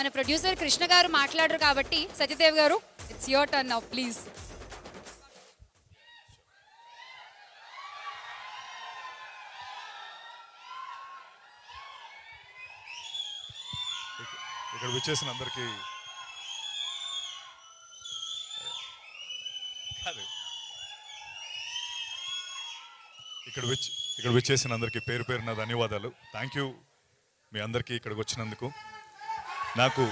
మన ప్రొడ్యూసర్ కృష్ణ గారు మాట్లాడరు కాబట్టి Satyadev garu it's your turn now please ఇక్కడ విచ్చేసిన అందరికీ కాదు. ఇక్కడ విచ్ ఇక్కడ విచ్చేసిన అందరికీ పేరు పేరున ధన్యవాదాలు. థ్యాంక్ యూ మీ అందరికీ ఇక్కడికి వచ్చినందుకు. నాకు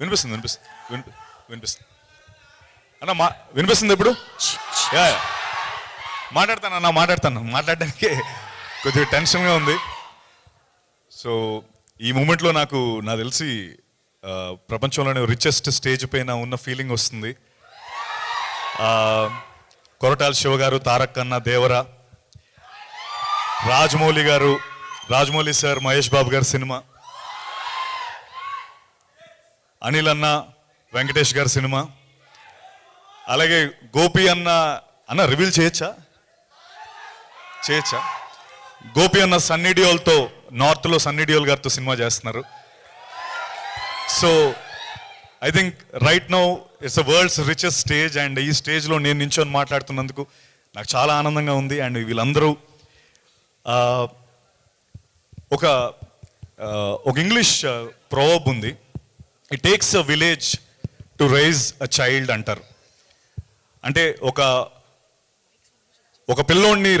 వినిపిస్తుంది వినిపిస్తుంది వినిపి వినిపిస్తుంది. అన్న మా వినిపిస్తుంది ఇప్పుడు? యా, మాట్లాడతాను అన్న మాట్లాడతాను. మాట్లాడడానికి కొద్దిగా టెన్షన్గా ఉంది. సో ఈ మూమెంట్లో నాకు నా తెలిసి ప్రపంచంలోనే రిచెస్ట్ స్టేజ్ పైన ఉన్న ఫీలింగ్ వస్తుంది. కొరటాల శివ గారు తారక్ అన్న దేవరా రాజమౌళి గారు రాజమౌళి సార్ మహేష్ బాబు గారి సినిమా. అనిల్ అన్న వెంకటేష్ గారి సినిమా. అలాగే గోపి అన్న అన్న రివీల్ చేయొచ్చా? చేయొచ్చా? గోపి అన్న సన్నీ డియోల్తో నార్త్లో సన్నీ డియోల్ గారితో సినిమా చేస్తున్నారు. So I think right now it's a world's richest stage and ఈ స్టేజ్లో నేను నించొని మాట్లాడుతున్నందుకు నాకు చాలా ఆనందంగా ఉంది అండ్ వీళ్ళందరూ ఒక ఒక ఇంగ్లీష్ ప్రోవబ్ ఉంది. It takes a village to raise a child అంటారు. అంటే ఒక ఒక పిల్లోడిని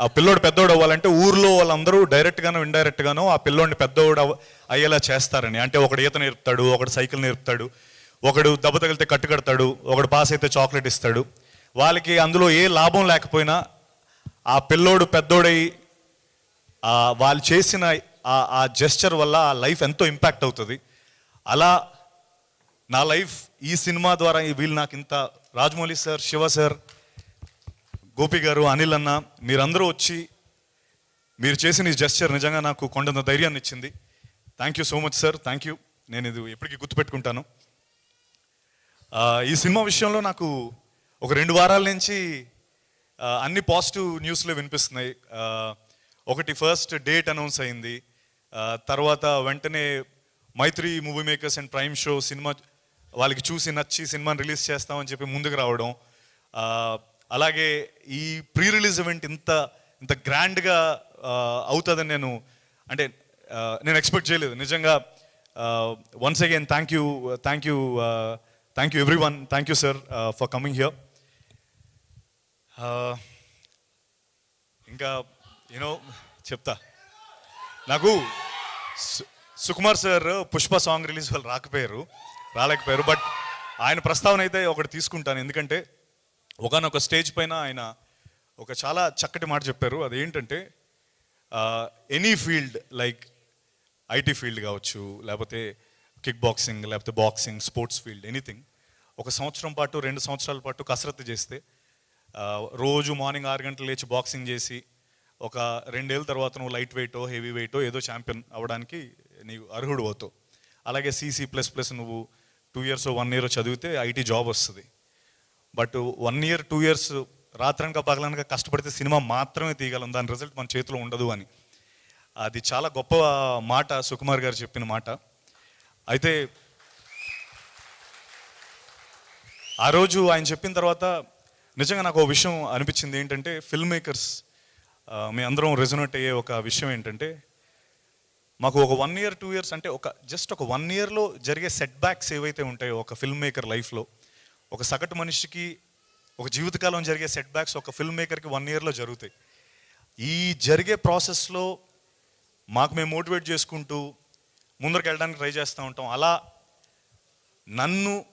ఆ పిల్లోడు పెద్దోడు అవ్వాలంటే ఊర్లో వాళ్ళందరూ డైరెక్ట్గానో ఇండైరెక్ట్గానో ఆ పిల్లోడిని పెద్దోడు అయ్యేలా చేస్తారని. అంటే ఒకడు ఈత నేర్పుతాడు ఒకడు సైకిల్ నేర్పుతాడు ఒకడు దెబ్బ తగిలితే కట్టు కడతాడు ఒకడు పాస్ అయితే చాక్లెట్ ఇస్తాడు. వాళ్ళకి అందులో ఏ లాభం లేకపోయినా ఆ పిల్లోడు పెద్దోడై వాళ్ళు చేసిన ఆ- జెస్చర్ వల్ల ఆ లైఫ్ ఎంతో ఇంపాక్ట్ అవుతుంది. అలా నా లైఫ్ ఈ సినిమా ద్వారా ఈ వీళ్ళు నాకు ఇంత రాజమౌళి సార్ శివ సార్ గోపి గారు అనిల్ అన్న మీరందరూ వచ్చి మీరు చేసిన ఈ జెస్చర్ నిజంగా నాకు కొండంత ధైర్యాన్ని ఇచ్చింది. Thank you so much sir thank you నేను ఇది ఎప్పటికీ గుర్తుపెట్టుకుంటాను. ఈ సినిమా విషయంలో నాకు ఒక రెండు వారాల నుంచి అన్ని పాజిటివ్ న్యూస్లో వినిపిస్తున్నాయి. ఒకటి ఫస్ట్ డేట్ అనౌన్స్ అయింది. తర్వాత వెంటనే Mythri movie makers and prime show cinema వాళ్ళకి చూసి నచ్చి సినిమాని రిలీజ్ చేస్తామని చెప్పి ముందుకు రావడం. అలాగే ఈ ప్రీ రిలీజ్ ఈవెంట్ ఇంత ఇంత గ్రాండ్గా అవుతుందని నేను అంటే నేను ఎక్స్పెక్ట్ చేయలేదు. నిజంగా once again thank you thank you thank you everyone thank you sir for coming here ఇంకా యూనో చెప్తా. నాకు సు- Sukumar sir Pushpa song release వాళ్ళు రాకపోయారు రాలేకపోయారు బట్ ఆయన ప్రస్తావన అయితే ఒకటి తీసుకుంటాను. ఎందుకంటే ఒకనొక స్టేజ్ పైన ఆయన ఒక చాలా చక్కటి మాట చెప్పారు. అదేంటంటే any field like IT field కావచ్చు లేకపోతే కిక్ బాక్సింగ్ లేకపోతే బాక్సింగ్ స్పోర్ట్స్ ఫీల్డ్ ఎనీథింగ్ ఒక సంవత్సరం పాటు రెండు సంవత్సరాల పాటు కసరత్తు చేస్తే రోజు మార్నింగ్ ఆరు గంటలు లేచి బాక్సింగ్ చేసి ఒక రెండేళ్ళ తర్వాత నువ్వు లైట్ వెయిటో హెవీ వెయిటో ఏదో ఛాంపియన్ అవ్వడానికి నీవు అర్హుడు అవుతావు. అలాగే సీసీ ప్లస్ ప్లస్ నువ్వు టూ ఇయర్స్ వన్ ఇయర్ చదివితే ఐటీ జాబ్ వస్తుంది. But one year two years రాత్రనక పగలనక కష్టపడితే సినిమా మాత్రమే తీయగలం దాని రిజల్ట్ మన చేతిలో ఉండదు అని. అది చాలా గొప్ప మాట సుకుమార్ గారు చెప్పిన మాట. అయితే ఆ రోజు ఆయన చెప్పిన తర్వాత నిజంగా నాకు ఒక విషయం అనిపించింది ఏంటంటే ఫిల్మ్ మేకర్స్ మీ అందరం రెజొనేట్ అయ్యే ఒక విషయం ఏంటంటే మాకు ఒక వన్ ఇయర్ టూ ఇయర్స్ అంటే ఒక జస్ట్ ఒక వన్ ఇయర్లో జరిగే సెట్ బ్యాక్స్ ఏవైతే ఉంటాయో ఒక ఫిల్మ్ మేకర్ లైఫ్లో ఒక సగటు మనిషికి ఒక జీవితకాలం జరిగే సెట్ బ్యాక్స్ ఒక ఫిల్మ్ మేకర్కి వన్ ఇయర్లో జరుగుతాయి. ఈ జరిగే ప్రాసెస్లో మాకు మేము మోటివేట్ చేసుకుంటూ ముందరికి వెళ్ళడానికి ట్రై చేస్తూ ఉంటాం. అలా నన్ను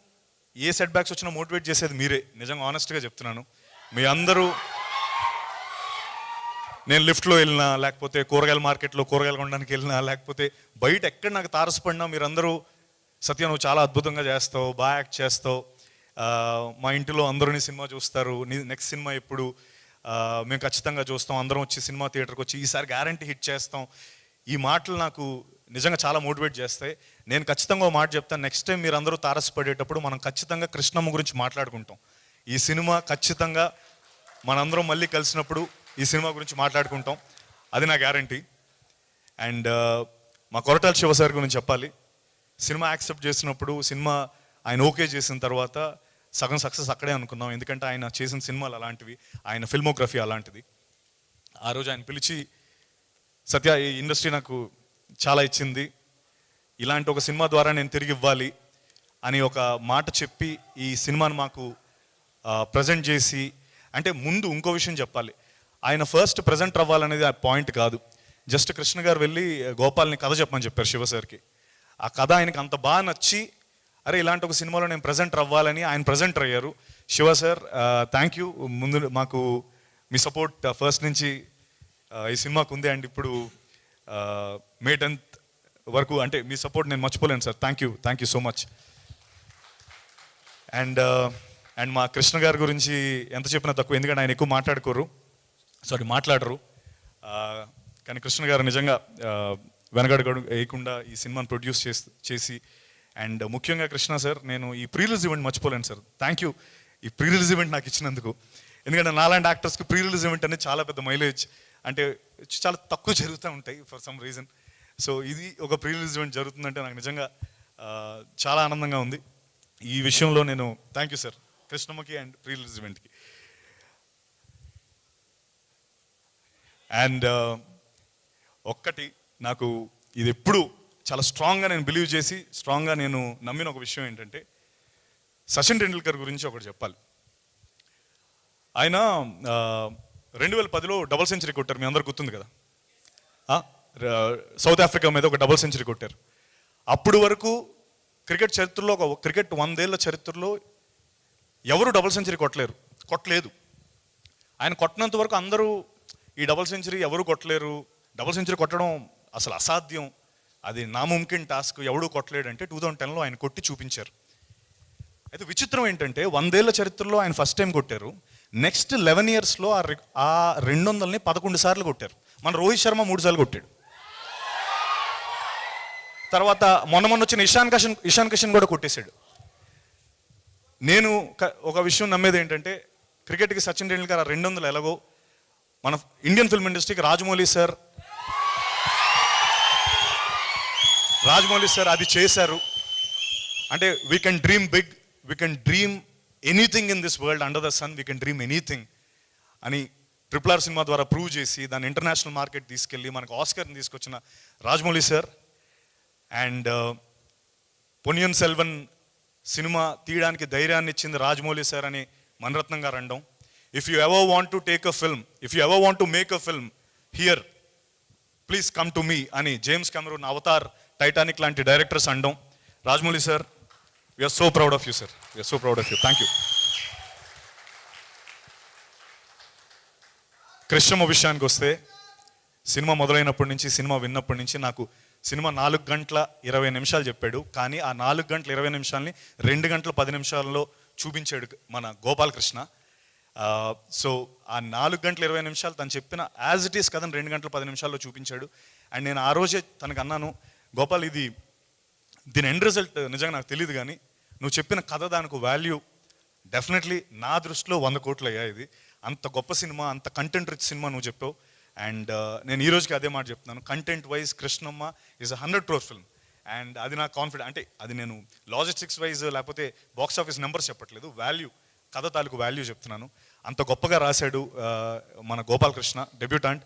ఏ సెట్ బ్యాక్స్ వచ్చినా మోటివేట్ చేసేది మీరే. నిజంగా ఆనెస్ట్గా చెప్తున్నాను. మీ అందరూ నేను లిఫ్ట్లో వెళ్ళినా లేకపోతే కూరగాయల మార్కెట్లో కూరగాయలు కొనడానికి వెళ్ళినా లేకపోతే బయట ఎక్కడ నాకు తారసపడినా మీరందరూ సత్య నువ్వు చాలా అద్భుతంగా చేస్తావు బాగా యాక్ట్ చేస్తావు. మా ఇంటిలో అందరూ నీ సినిమా చూస్తారు. నీ నెక్స్ట్ సినిమా ఎప్పుడు? మేము ఖచ్చితంగా చూస్తాం. అందరం వచ్చి సినిమా థియేటర్కి వచ్చి ఈసారి గ్యారంటీ హిట్ చేస్తాం. ఈ మాటలు నాకు నిజంగా చాలా మోటివేట్ చేస్తాయి. నేను ఖచ్చితంగా ఒక మాట చెప్తాను. నెక్స్ట్ టైం మీరు అందరూ తారసపడేటప్పుడు మనం ఖచ్చితంగా కృష్ణమ్మ గురించి మాట్లాడుకుంటాం. ఈ సినిమా ఖచ్చితంగా మనందరం మళ్ళీ కలిసినప్పుడు ఈ సినిమా గురించి మాట్లాడుకుంటాం. అది నా గ్యారంటీ అండ్ uh, మా కొరటాల శివ సార్ గురించి చెప్పాలి. సినిమా యాక్సెప్ట్ చేసినప్పుడు సినిమా ఆయన ఓకే చేసిన తర్వాత సగం సక్సెస్ అక్కడే అనుకున్నాం ఎందుకంటే ఆయన చేసిన సినిమాలు అలాంటివి ఆయన ఫిల్మోగ్రఫీ అలాంటిది. ఆ రోజు ఆయన పిలిచి సత్య ఈ ఇండస్ట్రీ నాకు చాలా ఇచ్చింది. ఇలాంటి ఒక సినిమా ద్వారా నేను తిరిగి ఇవ్వాలి అని ఒక మాట చెప్పి ఈ సినిమాను మాకు ప్రజెంట్ చేసి అంటే ముందు ఇంకో విషయం చెప్పాలి. ఆయన ఫస్ట్ ప్రజెంట్ అవ్వాలనేది ఆ పాయింట్ కాదు. జస్ట్ కృష్ణ గారు వెళ్ళి గోపాల్ని కథ చెప్పమని చెప్పారు శివ సార్కి. ఆ కథ ఆయనకి అంత బాగా నచ్చి అరే ఇలాంటి ఒక సినిమాలో నేను ప్రజెంటర్ అవ్వాలని ఆయన ప్రజెంటర్ అయ్యారు. శివ సార్ థ్యాంక్ యూ ముందు మాకు మీ సపోర్ట్ ఫస్ట్ నుంచి ఈ సినిమాకు ఉంది అండ్ ఇప్పుడు మే టెన్త్ వరకు అంటే మీ సపోర్ట్ నేను మర్చిపోలేను sir. Thank you thank you so much and and మా కృష్ణ గారి గురించి ఎంత చెప్పినా తక్కువ ఎందుకంటే ఆయన ఎక్కువ మాట్లాడుకోరు. సారీ మాట్లాడరు. కానీ కృష్ణ గారు నిజంగా ఆ, వెనకడుగు వేయకుండా ఈ సినిమాను ప్రొడ్యూస్ చేసి చేసి అండ్ ముఖ్యంగా కృష్ణ సార్ నేను ఈ ప్రీ రిలీజ్ ఈవెంట్ మర్చిపోలేను సార్. థ్యాంక్ యూ ఈ ప్రీ రిలీజ్ ఈవెంట్ నాకు ఇచ్చినందుకు. ఎందుకంటే నాలాంటి యాక్టర్స్కి ప్రీ రిలీజ్ ఈవెంట్ అనేది చాలా పెద్ద మైలేజ్. అంటే చాలా తక్కువ జరుగుతూ ఉంటాయి ఫర్ సమ్ రీజన్. సో ఇది ఒక ప్రీ రిలీజ్ ఈవెంట్ జరుగుతుందంటే నాకు నిజంగా చాలా ఆనందంగా ఉంది. ఈ విషయంలో నేను థ్యాంక్ యూ సార్ కృష్ణమ్మకి అండ్ ప్రీ రిలీజ్ ఈవెంట్కి. అండ్ uh, ఒక్కటి నాకు ఇది ఎప్పుడు చాలా స్ట్రాంగ్గా నేను బిలీవ్ చేసి స్ట్రాంగ్గా నేను నమ్మిన ఒక విషయం ఏంటంటే సచిన్ టెండూల్కర్ గురించి ఒకటి చెప్పాలి. ఆయన రెండు వేల పదిలో డబుల్ సెంచరీ కొట్టారు మీ అందరు గుర్తుంది కదా? సౌత్ ఆఫ్రికా మీద ఒక డబుల్ సెంచరీ కొట్టారు. అప్పుడు వరకు క్రికెట్ చరిత్రలో ఒక క్రికెట్ వందేళ్ళ చరిత్రలో ఎవరు డబుల్ సెంచరీ కొట్టలేరు కొట్టలేదు. ఆయన కొట్టినంత వరకు అందరూ ఈ డబుల్ సెంచరీ ఎవరు కొట్టలేరు? డబుల్ సెంచరీ కొట్టడం అసలు అసాధ్యం. అది నా ముమ్కిన్ టాస్క్. ఎవడూ కొట్టలేడు అంటే టూ థౌజండ్ టెన్లో ఆయన కొట్టి చూపించారు. అయితే విచిత్రం ఏంటంటే వందేళ్ళ చరిత్రలో ఆయన ఫస్ట్ టైం కొట్టారు. నెక్స్ట్ లెవెన్ ఇయర్స్లో ఆ ఆ రెండు వందలని పదకొండు సార్లు కొట్టారు. మన రోహిత్ శర్మ మూడు సార్లు కొట్టాడు. తర్వాత మొన్న మొన్న వచ్చిన ఇషాన్ కిషన్ ఇషాన్ కిషన్ కూడా కొట్టేశాడు. నేను ఒక విషయం నమ్మేది ఏంటంటే క్రికెట్కి సచిన్ టెండూల్కర్ ఆ రెండు వందలు ఎలాగో మన ఇండియన్ ఫిల్మ్ ఇండస్ట్రీకి రాజమౌళి సార్. రాజమౌళి సార్ అది చేశారు. అంటే we can dream big we can dream anything in this world under the sun we can dream anything అని ట్రిపుల్ ఆర్ సినిమా ద్వారా ప్రూవ్ చేసి దాన్ని ఇంటర్నేషనల్ మార్కెట్ తీసుకెళ్ళి మనకు ఆస్కర్ని తీసుకొచ్చిన Rajamouli sir. And Ponniyin Selvan cinema తీయడానికి ధైర్యాన్ని ఇచ్చింది రాజమౌళి సార్ అని మణరత్నం గారు అనడం. If you ever want to take a film if you ever want to make a film here please come to మీ అని జేమ్స్ కెమెరూన్ అవతార్ టైటానిక్ లాంటి డైరెక్టర్స్ అనడం Rajamouli sir we are so proud of you sir we are so proud of you thank you Krishnamma విషయానికి వస్తే cinema మొదలైనప్పటి నుంచి cinema విన్నప్పటి నుంచి నాకు cinema నాలుగు గంటల ఇరవై నిమిషాలు చెప్పాడు. కానీ ఆ నాలుగు గంటల ఇరవై నిమిషాలని రెండు గంటల పది నిమిషాల్లో చూపించాడు మన గోపాలకృష్ణ. సో ఆ నాలుగు గంటల ఇరవై నిమిషాలు తను చెప్పిన యాజ్ ఇట్ ఈస్ కథను రెండు గంటల పది నిమిషాల్లో చూపించాడు. అండ్ నేను ఆ రోజే తనకు అన్నాను గోపాల్ ఇది దీని ఎండ్ రిజల్ట్ నిజంగా నాకు తెలియదు కానీ నువ్వు చెప్పిన కథ దానికి వాల్యూ డెఫినెట్లీ నా దృష్టిలో వంద కోట్లు అయ్యాయి ఇది. అంత గొప్ప సినిమా అంత కంటెంట్ రిచ్ సినిమా నువ్వు చెప్పావు. అండ్ నేను ఈ రోజుకి అదే మాట చెప్తున్నాను. Content wise Krishnamma is a hundred crore film and అది నా కాన్ఫిడెంట్ అంటే అది నేను లాజిస్టిక్స్ వైజ్ లేకపోతే బాక్స్ ఆఫీస్ నెంబర్స్ చెప్పట్లేదు. వాల్యూ కథ తాలూకు వాల్యూ చెప్తున్నాను. అంత గొప్పగా రాశాడు మన గోపాలకృష్ణ డెబ్యూటాంట్.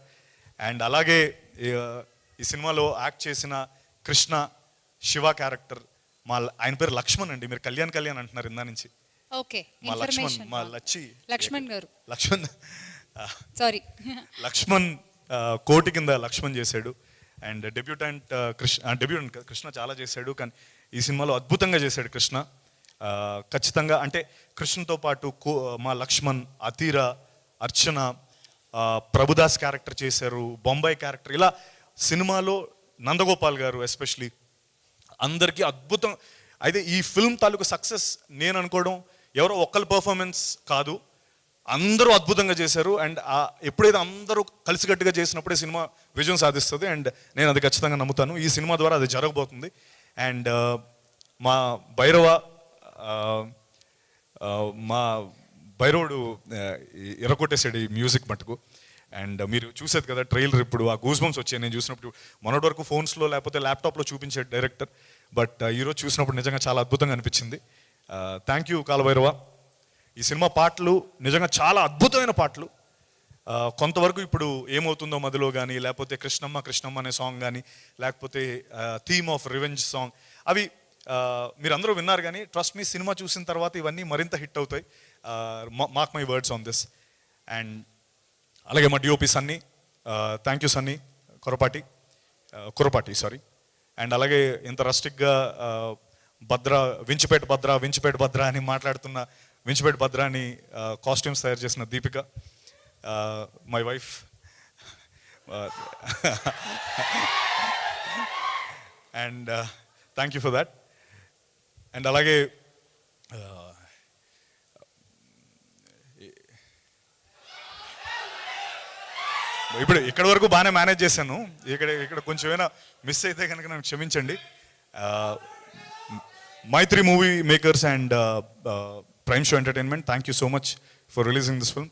అండ్ అలాగే ఈ, సినిమాలో యాక్ట్ చేసిన కృష్ణ శివ క్యారెక్టర్ మా ఆయన పేరు లక్ష్మణ్ అండి. మీరు కళ్యాణ్ కళ్యాణ్ అంటున్నారు ఇందా నుంచి? ఓకే మా లక్ష్మణ్ మా లచ్చి. లక్ష్మణ్ గారు. లక్ష్మణ్ సారీ లక్ష్మణ్ కోటి కింద లక్ష్మణ్ చేశాడు. And debutant Krishna debutant Krishna చాలా చేశాడు. కానీ ఈ సినిమాలో అద్భుతంగా చేశాడు కృష్ణ. ఖచ్చితంగా అంటే కృష్ణతో పాటు కో మా లక్ష్మణ్ అతీర అర్చన ప్రభుదాస్ క్యారెక్టర్ చేశారు బొంబాయి క్యారెక్టర్. ఇలా సినిమాలో నందగోపాల్ గారు ఎస్పెషలీ అందరికీ అద్భుతం. అయితే ఈ ఫిల్మ్ తాలూకు సక్సెస్ నేను అనుకోవడం ఎవరో ఒక్కరి పర్ఫార్మెన్స్ కాదు. అందరూ అద్భుతంగా చేశారు. అండ్ ఎప్పుడైతే అందరూ కలిసికట్టుగా చేసినప్పుడే సినిమా విజయం సాధిస్తుంది. అండ్ నేను అది ఖచ్చితంగా నమ్ముతాను. ఈ సినిమా ద్వారా అది జరగబోతుంది. అండ్ మా భైరవ మా బైరోడు ఆ, ఎర్రకొట్టేసాడు ఈ మ్యూజిక్ మటుకు. అండ్ మీరు చూసేది కదా ట్రైలర్ ఇప్పుడు ఆ గూస్ బంప్స్ వచ్చాయి. నేను చూసినప్పుడు మొన్నటి వరకు ఫోన్స్లో లేకపోతే ల్యాప్టాప్లో చూపించే డైరెక్టర్. బట్ ఈరోజు చూసినప్పుడు నిజంగా చాలా అద్భుతంగా అనిపించింది. Thank you Kaalabhairava. ఈ సినిమా పాటలు నిజంగా చాలా అద్భుతమైన పాటలు. కొంతవరకు ఇప్పుడు ఏమవుతుందో మధ్యలో కానీ లేకపోతే కృష్ణమ్మ కృష్ణమ్మ అనే సాంగ్ కానీ లేకపోతే థీమ్ ఆఫ్ రివెంజ్ సాంగ్ అవి మీరందరూ విన్నారు కానీ ట్రస్ట్ మీ సినిమా చూసిన తర్వాత ఇవన్నీ మరింత హిట్ అవుతాయి. Mark my words on this and అలాగే మా DOP Sunny thank you Sunny Korapati Kurapati sorry and అలాగే ఇంత రస్టిక్గా భద్ర వించిపేట భద్ర వించిపేట భద్ర అని మాట్లాడుతున్న వించిపేట భద్ర అని కాస్ట్యూమ్స్ తయారు చేసిన Deepika my wife and thank you for that and అలాగే ఇప్పుడు ఇక్కడ వరకు బాగానే మేనేజ్ చేశాను. ఇక్కడ ఇక్కడ కొంచెం ఏమైనా మిస్ అయితే కనుక నన్ను క్షమించండి. Mythri movie makers and prime show entertainment thank you so much for releasing this film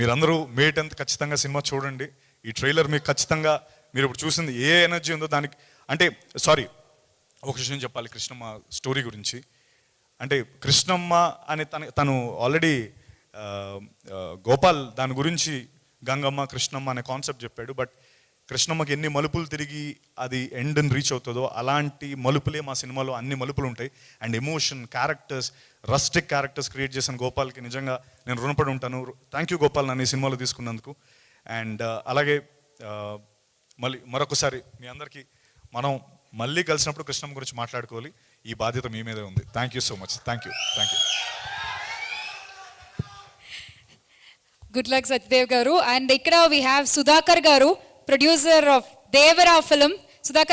మీరందరూ మే టెన్త్ ఖచ్చితంగా సినిమా చూడండి. ఈ ట్రైలర్ మీకు ఖచ్చితంగా మీరు ఇప్పుడు చూసింది ఏ ఎనర్జీ ఉందో దానికి అంటే సారీ ఒక విషయం చెప్పాలి కృష్ణమ్మ స్టోరీ గురించి. అంటే కృష్ణమ్మ అని తన తను ఆల్రెడీ గోపాల్ దాని గురించి గంగమ్మ కృష్ణమ్మ అనే కాన్సెప్ట్ చెప్పాడు. బట్ కృష్ణమ్మకి ఎన్ని మలుపులు తిరిగి అది ఎండ్ని రీచ్ అవుతుందో అలాంటి మలుపులే మా సినిమాలో అన్ని మలుపులు ఉంటాయి. And emotion characters rustic characters create చేసిన గోపాల్కి నిజంగా నేను రుణపడి ఉంటాను. థ్యాంక్ యూ గోపాల్ నన్ను ఈ సినిమాలో తీసుకున్నందుకు. అండ్ అలాగే మళ్ళీ మరొకసారి మీ అందరికీ మనం మళ్ళీ కలిసినప్పుడు కృష్ణమ్మ గురించి మాట్లాడుకోవాలి. ఈ బాధ్యత మీ మీదే ఉంది. Thank you so much thank you thank you good luck Satyadev గారు. అండ్ ఇక్కడ వీ హ్యావ్ సుధాకర్ గారు producer of Devara film Sudhakar